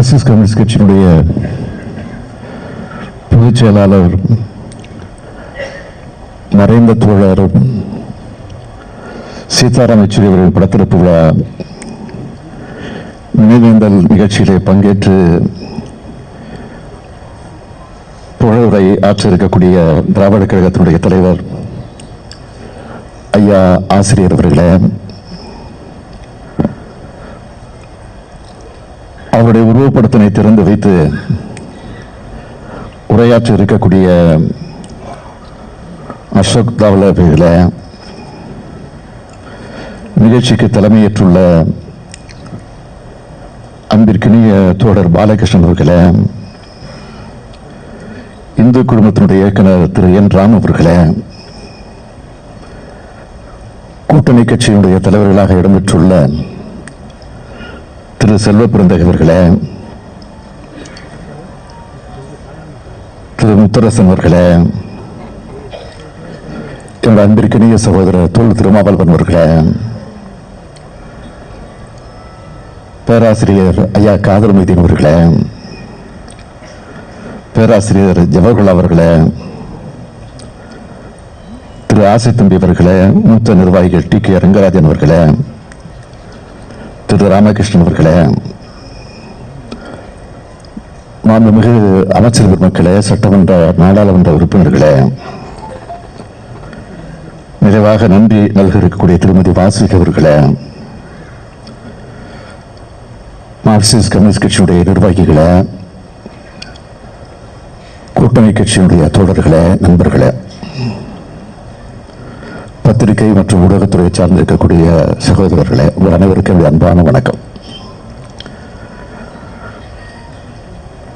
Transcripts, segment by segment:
Marxist communist கட்சியினுடைய பொதுச் செயலாளர் மறைந்த தோழர் சீதாராம் யெச்சூரி அவர்கள் படத்திறப்பு விழா நினைவேந்தல் நிகழ்ச்சியிலே பங்கேற்று புகழுரை ஆற்ற இருக்கக்கூடிய திராவிட கழகத்தினுடைய தலைவர் ஐயா ஆசிரியர் அவர்களே அவருடைய உருவப்படத்தினை திறந்து வைத்து உரையாற்றி இருக்கக்கூடிய அசோக் தாவல அவர்களே நிகழ்ச்சிக்கு தலைமையேற்றுள்ள அன்பிற்கினிய தோழர் பாலகிருஷ்ணன் அவர்களே இந்து குடும்பத்தினுடைய இயக்குனர் திரு என் ராம் அவர்களே கூட்டணி கட்சியினுடைய தலைவர்களாக இடம்பெற்றுள்ள திரு செல்வ பிறந்தகவர்களே திரு முத்தரசன் அவர்களே என்னோட அன்பிற்கினிய சகோதரர் தொல் திருமாவல்வன் அவர்களே பேராசிரியர் ஐயா காதல் மைதீன் அவர்களே பேராசிரியர் ஜவஹர்லால் அவர்களே திரு ஆசை தம்பி அவர்களே மூத்த நிர்வாகிகள் டி கே ரங்கராஜன் அவர்களே திரு ராமகிருஷ்ணன் அவர்களே மாண்புமிகு அமைச்சர் பெருமக்களே சட்டமன்ற நாடாளுமன்ற உறுப்பினர்களே நிறைவாக நன்றி நல்க இருக்கக்கூடிய திருமதி வாசுகி அவர்களே மார்க்சிஸ்ட் கம்யூனிஸ்ட் கட்சியுடைய நிர்வாகிகளே கூட்டணி கட்சியினுடைய தோழர்களே நண்பர்களே பத்திரிகை மற்றும் ஊடகத்துறையை சார்ந்திருக்கக்கூடிய சகோதரர்களே உங்கள் அனைவருக்கும் என்னுடைய அன்பான வணக்கம்.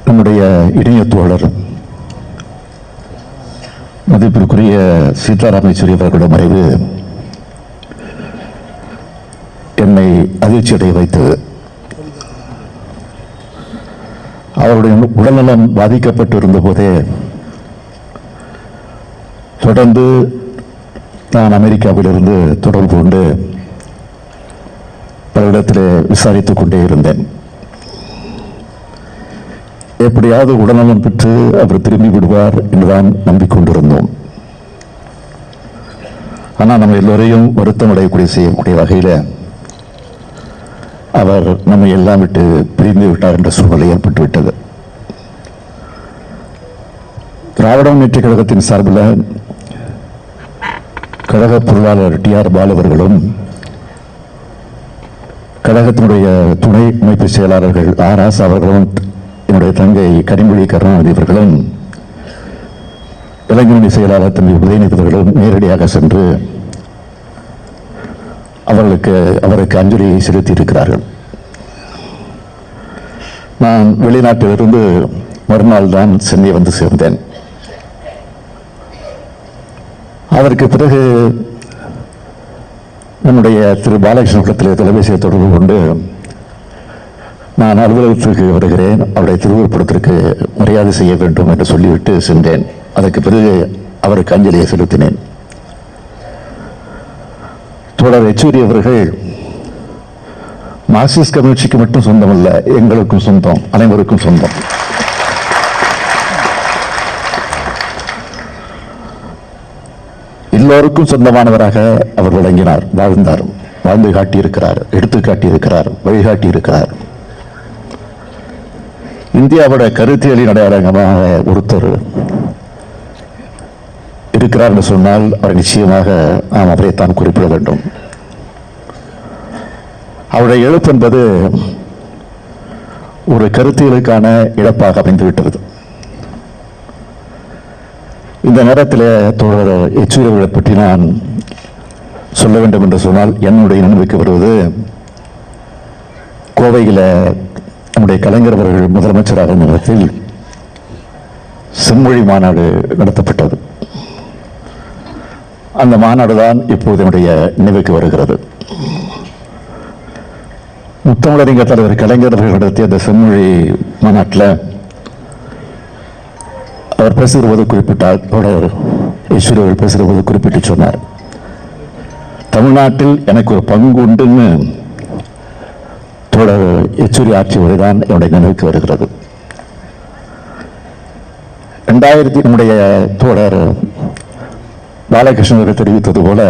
நம்முடைய இணைய தோழர் மதிப்பிற்குரிய சீதாராம் யெச்சூரி அவர்களுடைய மறைவு என்னை அதிர்ச்சியடைய வைத்தது அவருடைய உடல்நலம் பாதிக்கப்பட்டு இருந்த போதே தொடர்ந்து நான் அமெரிக்காவிலிருந்து தொடர்பு கொண்டு பலரிடத்தில் விசாரித்து கொண்டே இருந்தேன். எப்படியாவது உடல்நலம் பெற்று அவர் திரும்பி விடுவார் என்றுதான் நம்பிக்கொண்டிருந்தோம். ஆனால் நம்ம எல்லோரையும் வருத்தம் அடையக்கூடிய செய்யக்கூடிய வகையில் அவர் நம்மை எல்லாம் விட்டு பிரிந்து விட்டார் என்ற சூழ்நிலை ஏற்பட்டுவிட்டது திராவிட முன்னேற்ற கழகத்தின் சார்பில் கழக பொருளாளர் டி ஆர் பாலவர்களும் கழகத்தினுடைய துணை அமைப்பு செயலாளர்கள் ஆர் ஆஸ் அவர்களும் என்னுடைய தங்கை கனிமொழி கருணாநிதி அவர்களும் இளைஞரணி செயலாளர் தம்பி உதயநிதி அவர்களும் நேரடியாக சென்று அவர்களுக்கு அவருக்கு அஞ்சலியை செலுத்தி இருக்கிறார்கள் நான் வெளிநாட்டிலிருந்து மறுநாள் தான் சென்னை வந்து சேர்ந்தேன். அதற்கு பிறகு நம்முடைய திரு பாலகிருஷ்ணத்தில் தொலைபேசியை தொடர்பு கொண்டு நான் அலுவலகத்திற்கு வருகிறேன். அவருடைய திருவுருப்படத்திற்கு மரியாதை செய்ய வேண்டும் என்று சொல்லிவிட்டு சென்றேன். அதற்கு பிறகு அவருக்கு அஞ்சலியை செலுத்தினேன். தொடர் யெச்சூரி அவர்கள் மார்க்சிஸ்ட் கம்யூனிஸ்டுக்கு மட்டும் சொந்தமல்ல எங்களுக்கும் சொந்தம் அனைவருக்கும் சொந்தம். எல்லோருக்கும் சொந்தமானவராக அவர் விளங்கினார் வாழ்ந்தார் வாழ்ந்து காட்டியிருக்கிறார் எடுத்து காட்டியிருக்கிறார் வழிகாட்டி இருக்கிறார் இந்தியாவோட கருத்தியலின் அடையாளங்கமாக ஒருத்தர் இருக்கிறார் என்று சொன்னால் அவர் நிச்சயமாக நாம் அவரைத்தான் குறிப்பிட வேண்டும். அவருடைய எழுப்பு என்பது ஒரு கருத்தியலுக்கான இழப்பாக அமைந்துவிட்டது. இந்த நேரத்தில் தோழர் எச்சூரி பற்றி நான் சொல்ல வேண்டும் என்று சொன்னால் என்னுடைய நினைவுக்கு வருவது கோவையில் நம்முடைய கலைஞர் அவர்கள் முதலமைச்சராக நேரத்தில் செம்மொழி மாநாடு நடத்தப்பட்டது. அந்த மாநாடு தான் இப்போது என்னுடைய நினைவுக்கு வருகிறது. முத்தமிழறிஞர் தலைவர் கலைஞர் நடத்திய அந்த செம்மொழி மாநாட்டில் அவர் பேசுகிற போது குறிப்பிட்டார். தொடர் ஈஸ்வரி அவர்கள் பேசுகிற போது குறிப்பிட்டு சொன்னார். தமிழ்நாட்டில் எனக்கு ஒரு பங்கு உண்டுன்னு தொடர் யெச்சூரி ஆட்சி வரைதான் என்னுடைய நினைவுக்கு வருகிறது. ரெண்டாயிரத்தி நம்முடைய தோழர் பாலகிருஷ்ணன் தெரிவித்தது போல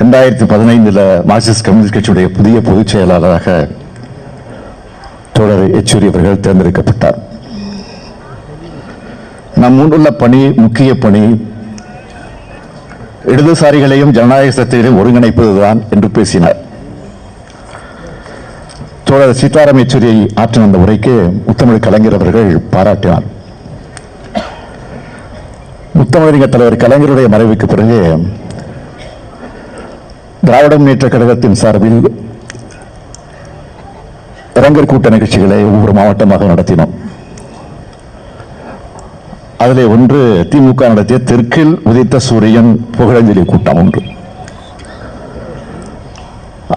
ரெண்டாயிரத்தி பதினைந்தில் மார்க்சிஸ்ட் கம்யூனிஸ்ட் கட்சியுடைய புதிய பொதுச் செயலாளராக தோழர் யெச்சூரி அவர்கள் தேர்ந்தெடுக்கப்பட்டார். நம் முன்னுள்ள பணி முக்கிய பணி இடதுசாரிகளையும் ஜனநாயக சக்திகளையும் ஒருங்கிணைப்பதுதான் என்று பேசினார். தோழர் சீதாராம் யெச்சூரியை ஆற்ற வந்த உரைக்கு முத்தமிழ் கலைஞர் அவர்கள் பாராட்டினார். முத்தமிழறிஞர் தலைவர் கலைஞருடைய மறைவுக்கு பிறகு திராவிட முன்னேற்ற கழகத்தின் சார்பில் இரங்கல் கூட்ட நிகழ்ச்சிகளை ஒவ்வொரு மாவட்டமாக நடத்தினோம். அதில் ஒன்று திமுக நடத்திய தெற்கில் உதித்த சூரியன் புகழஞ்சலி கூட்டம் ஒன்று.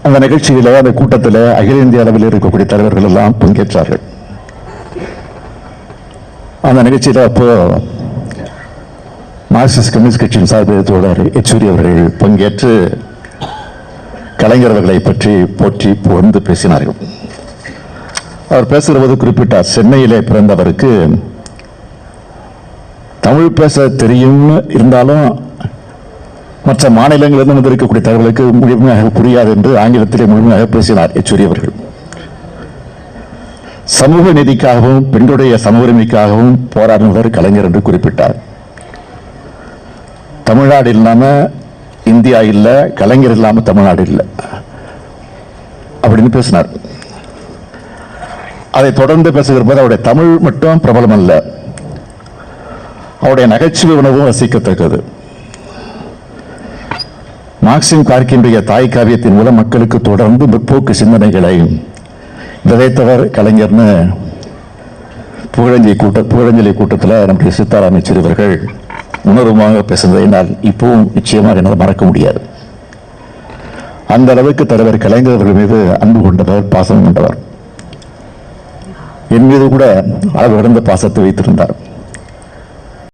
அந்த நிகழ்ச்சியில் அந்த கூட்டத்தில் அகில இந்திய அளவில் இருக்கக்கூடிய தலைவர்கள் எல்லாம் பங்கேற்றார்கள். அந்த நிகழ்ச்சியில் அப்போ மார்க்சிஸ்ட் கம்யூனிஸ்ட் கட்சியின் சார்பில் தோழர் எச்சூரி அவர்கள் பங்கேற்று கலைஞர்களை பற்றி போற்றி புகழ்ந்து பேசினார்கள். அவர் பேசுகிறபோது குறிப்பிட்டார் சென்னையிலே பிறந்தவருக்கு தமிழ் பேச தெரியும்னு இருந்தாலும் மற்ற மாநிலங்களிலிருந்து வந்திருக்கக்கூடிய தகவலுக்கு முழுமையாக புரியாது என்று ஆங்கிலத்திலே முழுமையாக பேசினார் யெச்சூரி அவர்கள். சமூக நீதிக்காகவும் பெண்களுடைய சம உரிமைக்காகவும் போராடினவர் கலைஞர் என்று குறிப்பிட்டார். தமிழ்நாடு இல்லாமல் இந்தியா இல்லை கலைஞர் இல்லாமல் தமிழ்நாடு இல்லை அப்படின்னு பேசினார். அதை தொடர்ந்து பேசுகிற போது அவருடைய தமிழ் மட்டும் பிரபலம் அல்ல அவருடைய நகைச்சுவை உணவும் ரசிக்கத்தக்கது. மார்க்சிம் கார்க்கின்றைய தாய் காவியத்தின் மூலம் மக்களுக்கு தொடர்ந்து முற்போக்கு சிந்தனைகளை விதைத்தவர் கலைஞர்னு புகழஞ்சி கூட்ட புகழஞ்சலி கூட்டத்தில் நம்முடைய சீதாராம் இவர்கள் அவர்கள் உணர்வுமாக பேசுனதை என்னால் இப்பவும் நிச்சயமாக என்னால் மறக்க முடியாது. அந்த அளவுக்கு தலைவர் கலைஞர் அவர்கள் மீது அன்பு கொண்டவர் பாசம் கொண்டவர். என் மீது கூட அளவு கடந்த பாசத்தை வைத்திருந்தார்.